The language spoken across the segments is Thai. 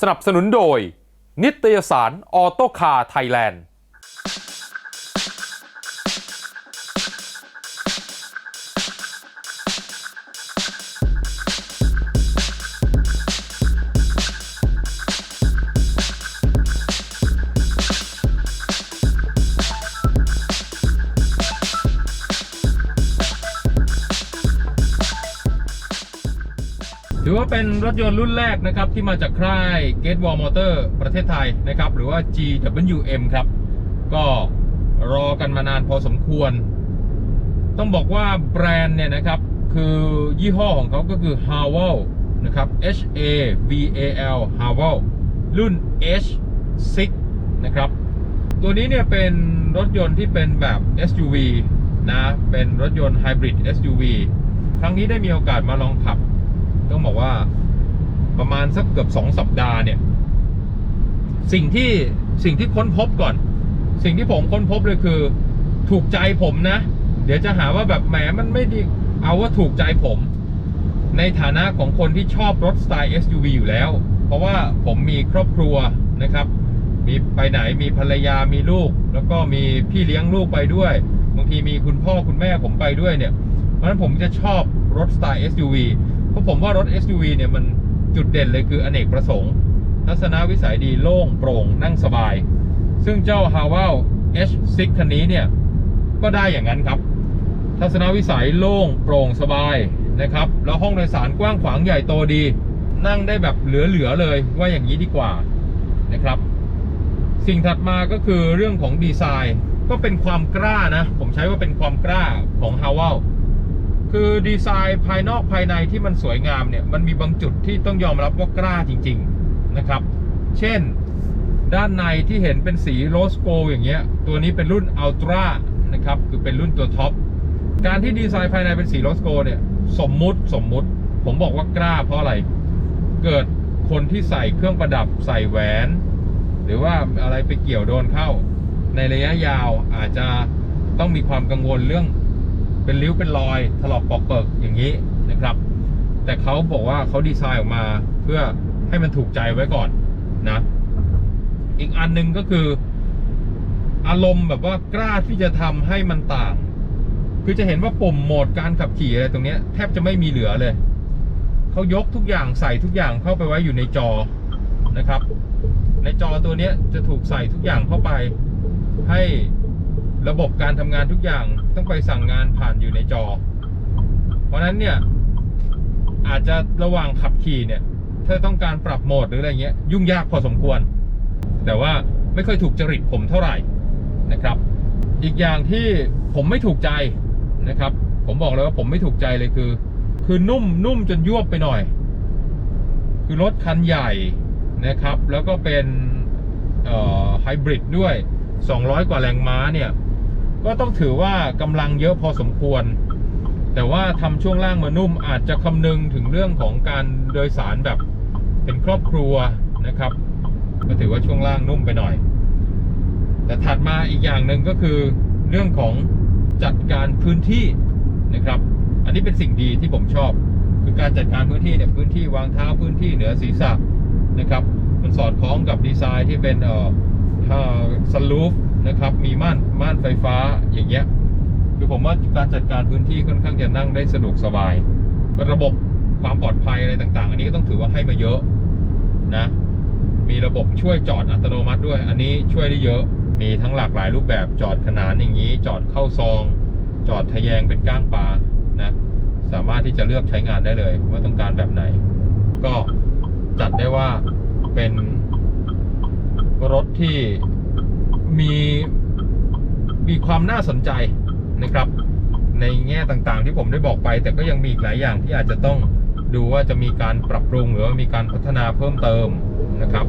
สนับสนุนโดย นิตยสารออโตคาไทยแลนด์ ถือว่าเป็นรถยนต์รุ่นแรกนะครับ ที่มาจากค่าย Gate Wall Motor ประเทศไทยนะครับ หรือว่า GWM ครับ ก็รอกันมานานพอสมควร ต้องบอกว่าแบรนด์เนี่ยนะครับ คือยี่ห้อของเขาก็คือ Haval นะครับ H A V A L Haval รุ่น H6 นะครับ ตัวนี้เนี่ยเป็นรถยนต์ที่เป็นแบบ SUV นะ เป็นรถยนต์ Hybrid SUV ครั้งนี้ได้มีโอกาสมาลองขับ ต้องบอกว่าประมาณสักเกือบสองสัปดาห์เนี่ย สิ่งที่สิ่งที่ค้นพบก่อน สิ่งที่ผมค้นพบเลยคือ ถูกใจผมนะ เดี๋ยวจะหาว่าแบบแหมมันไม่ดีเอาว่าถูกใจผม ในฐานะของคนที่ชอบรถสไตล์ SUV อยู่แล้ว เพราะว่าผมมีครอบครัวนะครับมีไปไหนมีภรรยามีลูก แล้วก็มีพี่เลี้ยงลูกไปด้วย บางทีมีคุณพ่อคุณแม่ผมไปด้วยเนี่ย เพราะฉะนั้นผมจะชอบรถสไตล์ SUV ราะผมว่ารถ SUV เนี่ยมันจุดเด่นเลยคืออเนกประสงค์ ทัศนวิสัยดีโล่งโปร่งนั่งสบาย ซึ่งเจ้า h a v a l H6 คันนี้เนี่ย ก็ได้อย่างนั้นครับ ทัศนวิสัยโล่งโปร่งสบายนะครับ แล้วห้องโดยสารกว้างขวางใหญ่โตดี นั่งได้แบบเหลือๆเลยว่าอย่างนี้ดีกว่านะครับ สิ่งถัดมาก็คือเรื่องของดีไซน์ ก็เป็นความกล้านะ ผมใช้ว่าเป็นความกล้าของ h a v a l คือดีไซน์ภายนอกภายในที่มันสวยงามเนี่ย มันมีบางจุดที่ต้องยอมรับว่ากล้าจริง ๆนะครับ เช่นด้านในที่เห็นเป็นสีโรสโกอย่างเงี้ย ตัวนี้เป็นรุ่นอัลตร้านะครับ คือเป็นรุ่นตัวท็อป การที่ดีไซน์ภายในเป็นสีโรสโกเนี่ย สมมุติสมมุติ ผมบอกว่ากล้าเพราะอะไร เกิดคนที่ใส่เครื่องประดับใส่แหวน หรือว่าอะไรไปเกี่ยวโดนเข้า ในระยะยาวอาจจะต้องมีความกังวลเรื่อง เป็นริ้วเป็นรอยถลอกปอกเปิกอย่างนี้นะครับ แต่เขาบอกว่าเขาดีไซน์ออกมาเพื่อให้มันถูกใจไว้ก่อนนะ อีกอันหนึ่งก็คือ อารมณ์แบบว่ากล้าที่จะทำให้มันต่าง คือจะเห็นว่าปุ่มโหมดการขับขี่อะไรตรงนี้แทบจะไม่มีเหลือเลยเขายกทุกอย่างใส่ทุกอย่างเข้าไปไว้อยู่ในจอนะครับ ในจอตัวนี้จะถูกใส่ทุกอย่างเข้าไปให้ ระบบการทำงานทุกอย่างต้องไปสั่งงานผ่านอยู่ในจอ เพราะฉะนั้นเนี่ย อาจจะระหว่างขับขี่เนี่ย ถ้าต้องการปรับโหมดหรืออะไรเงี้ย ยุ่งยากพอสมควร แต่ว่าไม่ค่อยถูกจริตผมเท่าไหร่นะครับ อีกอย่างที่ผมไม่ถูกใจนะครับ ผมบอกเลยว่าผมไม่ถูกใจเลยคือ คือนุ่มนุ่มจนยวบไปหน่อย คือรถคันใหญ่นะครับ แล้วก็เป็นไฮบริดด้วย 200 กว่าแรงม้าเนี่ย ก็ต้องถือว่ากำลังเยอะพอสมควร แต่ว่าทำช่วงล่างมานุ่มอาจจะคำนึงถึงเรื่องของการโดยสารแบบเป็นครอบครัวนะครับ ก็ถือว่าช่วงล่างนุ่มไปหน่อย แต่ถัดมาอีกอย่างหนึ่งก็คือเรื่องของจัดการพื้นที่นะครับ อันนี้เป็นสิ่งดีที่ผมชอบ คือการจัดการพื้นที่เนี่ยพื้นที่วางเท้าพื้นที่เหนือศีรษะนะครับ มันสอดคล้องกับดีไซน์ที่เป็นเอ่อสลูฟ นะครับ มีม่านม่านไฟฟ้าอย่างเงี้ยคือผมว่าการจัดการพื้นที่ค่อนข้างจะนั่งได้สะดวกสบาย ระบบความปลอดภัยอะไรต่างๆ อันนี้ก็ต้องถือว่าให้มาเยอะนะ มีระบบช่วยจอดอัตโนมัติด้วย อันนี้ช่วยได้เยอะ มีทั้งหลากหลายรูปแบบจอดขนานอย่างนี้ จอดเข้าซอง จอดทะแยงเป็นก้างปลานะ สามารถที่จะเลือกใช้งานได้เลย ว่าต้องการแบบไหน ก็จัดได้ว่าเป็นรถที่ มีมีความน่าสนใจนะครับ ในแง่ต่างๆ ที่ผมได้บอกไป แต่ก็ยังมีอีกหลายอย่างที่อาจจะต้องดูว่าจะมีการปรับปรุงหรือว่ามีการพัฒนาเพิ่มเติมนะครับ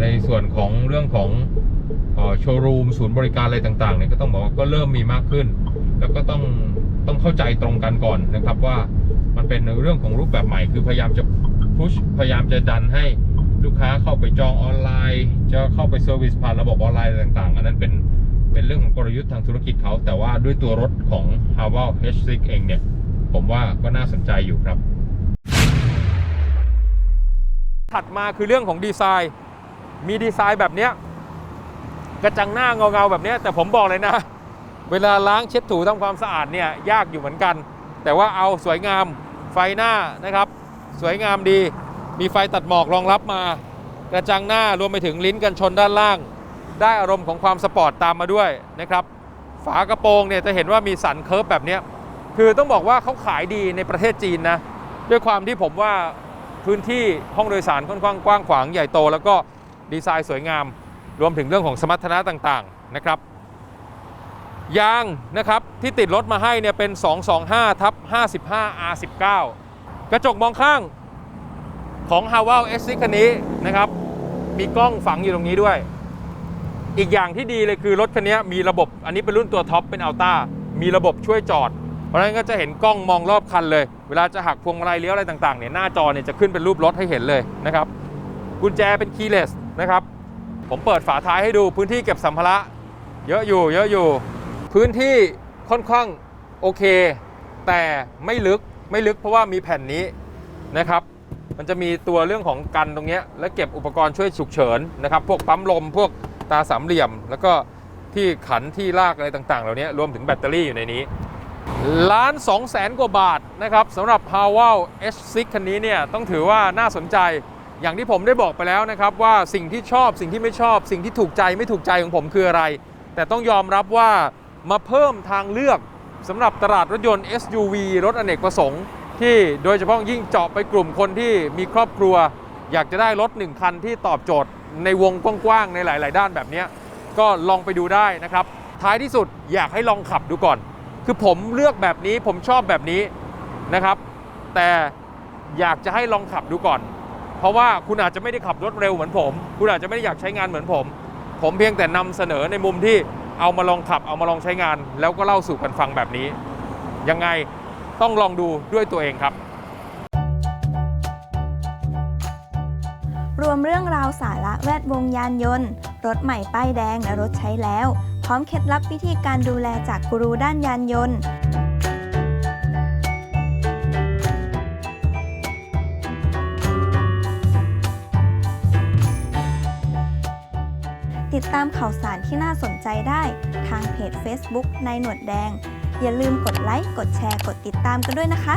ในส่วนของเรื่องของโชว์รูมศูนย์บริการอะไรต่างๆเนี่ยก็ต้องบอกว่าก็เริ่มมีมากขึ้น แล้วก็ต้องต้องเข้าใจตรงกันก่อนนะครับว่ามันเป็นเรื่องของรูปแบบใหม่คือพยายามจะพุชพยายามจะดันให้ ลูกค้าเข้าไปจองออนไลน์ จะเข้าไปเซอร์วิสผ่านระบบออนไลน์ต่างๆ อันนั้นเป็นเป็นเรื่องของกลยุทธ์ทางธุรกิจเขา แต่ว่าด้วยตัวรถของ h a v a l H6 เองเนี่ย ผมว่าก็น่าสนใจอยู่ครับ ถัดมาคือเรื่องของดีไซน์ มีดีไซน์แบบเนี้ยกระจังหน้าเงาๆแบบเนี้ยแต่ผมบอกเลยนะ เวลาล้างเช็ดถูทำความสะอาดเนี่ยยากอยู่เหมือนกัน แต่ว่าเอาสวยงามไฟหน้านะครับ สวยงามดี มีไฟตัดหมอกรองรับมากระจังหน้ารวมไปถึงลิ้นกันชนด้านล่าง ได้อารมณ์ของความสปอร์ตตามมาด้วยนะครับ ฝากระโปรงเนี่ยจะเห็นว่ามีสันเคิร์ฟแบบนี้คือต้องบอกว่าเขาขายดีในประเทศจีนนะด้วยความที่ผมว่าพื้นที่ห้องโดยสารค่อนข้างกว้างขวางใหญ่โต แล้วก็ดีไซน์สวยงาม รวมถึงเรื่องของสมรรถนะต่างๆนะครับ ยางนะครับที่ติดรถมาให้เนี่ยเป็น 225ทับ55 R19 กระจกมองข้าง ของ h a w a l S6 คันนี้นะครับ มีกล้องฝังอยู่ตรงนี้ด้วย อีกอย่างที่ดีเลยคือรถคันนี้มีระบบ อันนี้เป็นรุ่นตัวท็อปเป็นอัลต้ามีระบบช่วยจอด เพราะฉะนั้นก็จะเห็นกล้องมองรอบคันเลย เวลาจะหักพวงมาลัยเลี้ยวอะไรต่างๆเนี่ยหน้าจอเนี่ยจะขึ้นเป็นรูปรถให้เห็นเลยนะครับ กุญแจเป็นคีย์เลสนะครับผมเปิดฝาท้ายให้ดูพื้นที่เก็บสัมภาระเยอะอยู่เยอะอยู่ พื้นที่ค่อนข้างโอเค แต่ไม่ลึกไม่ลึกเพราะว่ามีแผ่นนี้นะครับ มันจะมีตัวเรื่องของกันตรงนี้และเก็บอุปกรณ์ช่วยฉุกเฉินนะครับพวกปั๊มลมพวกตาสามเหลี่ยม แล้วก็ที่ขันที่ลากอะไรต่างๆ เหล่านี้รวมถึงแบตเตอรี่อยู่ในนี้ล้าน2แสนกว่าบาทนะครับสำหรับ h a w a l H6 คันนี้เนี่ยต้องถือว่าน่าสนใจอย่างที่ผมได้บอกไปแล้วนะครับว่าสิ่งที่ชอบสิ่งที่ไม่ชอบ สิ่งที่ถูกใจไม่ถูกใจของผมคืออะไร แต่ต้องยอมรับว่ามาเพิ่มทางเลือกสำหรับตลาดรถยนต์ SUV รถอเนกประสงค์ ที่โดยเฉพาะยิ่งเจาะไปกลุ่มคนที่มีครอบครัว อยากจะได้รถหนึ่งคันที่ตอบโจทย์ในวงกว้างๆในหลาย ๆ ด้านแบบนี้ก็ลองไปดูได้นะครับ ท้ายที่สุดอยากให้ลองขับดูก่อน คือผมเลือกแบบนี้ผมชอบแบบนี้นะครับ แต่อยากจะให้ลองขับดูก่อน เพราะว่าคุณอาจจะไม่ได้ขับรถเร็วเหมือนผม คุณอาจจะไม่ได้อยากใช้งานเหมือนผม ผมเพียงแต่นำเสนอในมุมที่เอามาลองขับเอามาลองใช้งาน แล้วก็เล่าสู่กันฟังแบบนี้ ยังไง ต้องลองดูด้วยตัวเองครับ รวมเรื่องราวสาระแวดวงยานยนต์ รถใหม่ป้ายแดงและรถใช้แล้ว พร้อมเคล็ดลับวิธีการดูแลจากกูรูด้านยานยนต์ติดตามข่าวสารที่น่าสนใจได้ทางเพจ Facebook นายหนวดแดง อย่าลืมกดไลค์ กดแชร์ กดติดตามกันด้วยนะคะ